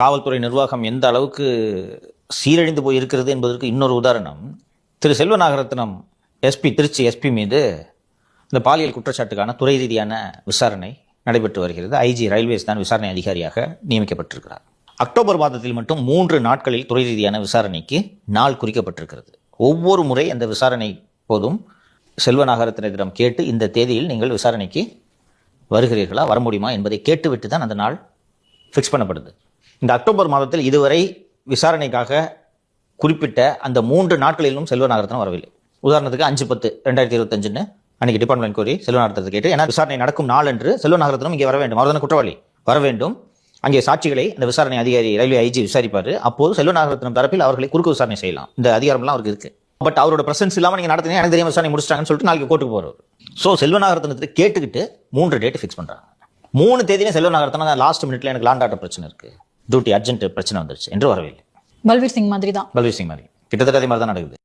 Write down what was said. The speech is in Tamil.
காவல்துறை நிர்வாகம் எந்த அளவுக்கு சீரழிந்து போய் இருக்கிறது என்பதற்கு இன்னொரு உதாரணம். திரு. செல்வநாகரத்னம் எஸ்பி திருச்சி எஸ்பி மீது இந்த பாலியல் குற்றச்சாட்டுக்கான துறை ரீதியான விசாரணை நடைபெற்று வருகிறது. ஐஜி ரயில்வேஸ் தான் விசாரணை அதிகாரியாக நியமிக்கப்பட்டிருக்கிறார். அக்டோபர் மாதத்தில் மட்டும் மூன்று நாட்களில் துறை ரீதியான விசாரணைக்கு நாள் குறிக்கப்பட்டிருக்கிறது. ஒவ்வொரு முறை அந்த விசாரணை போதும் செல்வநாகரத்தினரிடம் கேட்டு இந்த தேதியில் நீங்கள் விசாரணைக்கு வருகிறீர்களா வர முடியுமா என்பதை கேட்டுவிட்டு தான் அந்த நாள் ஃபிக்ஸ் பண்ணப்படுது. இந்த அக்டோபர் மாதத்தில் இதுவரை விசாரணைக்காக குறிப்பிட்ட அந்த மூன்று நாட்களிலும் செல்வ செல்வநாகரத்தனம் வரவில்லை. உதாரணத்துக்கு அஞ்சு பத்து ரெண்டாயிரத்தி இருபத்தஞ்சுன்னு அன்னைக்கு டிபார்ட்மெண்ட் கோரி செல்வ செல்வநாகரத்தை கேட்டு ஏன்னா விசாரணை நடக்கும் நாள் என்று செல்வநாகரத்தனம் இங்கே வர வேண்டும் அவர் தானே குற்றவாளி. வர வேண்டும். அங்கே சாட்சிகளை அந்த விசாரணை அதிகாரி ரயில்வே ஐஜி விசாரிப்பார். அப்போது செல்வ செல்வநாகரத்தினம் தரப்பில் அவர்களை குறுக்கு விசாரணை செய்யலாம். இந்த அதிகாரம்லாம் அவருக்கு இருக்கு. பட் அவரோட பிரசன்ஸ் இல்லாமல் நீங்கள் நடத்துனீங்க. எனக்கு தெரியாம விசாரணை முடிச்சிட்டாங்கன்னு சொல்லிட்டு நாளைக்கு கோர்ட்டுக்கு போகிறவர் ஸோ செல்வ செல்வநாகரத்தனத்தை கேட்டுக்கிட்டு மூன்று டேட் ஃபிக்ஸ் பண்ணுறாங்க மூணு தேதியிலே செல்வநாகரத்தனம் லாஸ்ட் மினிட்ல எனக்கு லாண்ட் பிரச்சனை இருக்குது டியூட்டி அர்ஜென்ட் பிரச்சனை வந்துருச்சு. என்று வரவில்லை. பல்வீர் சிங் மாதிரி தான் பல்வீர் சிங் மாதிரி. கிட்டத்தட்ட அதே மாதிரி தான் நடக்குது.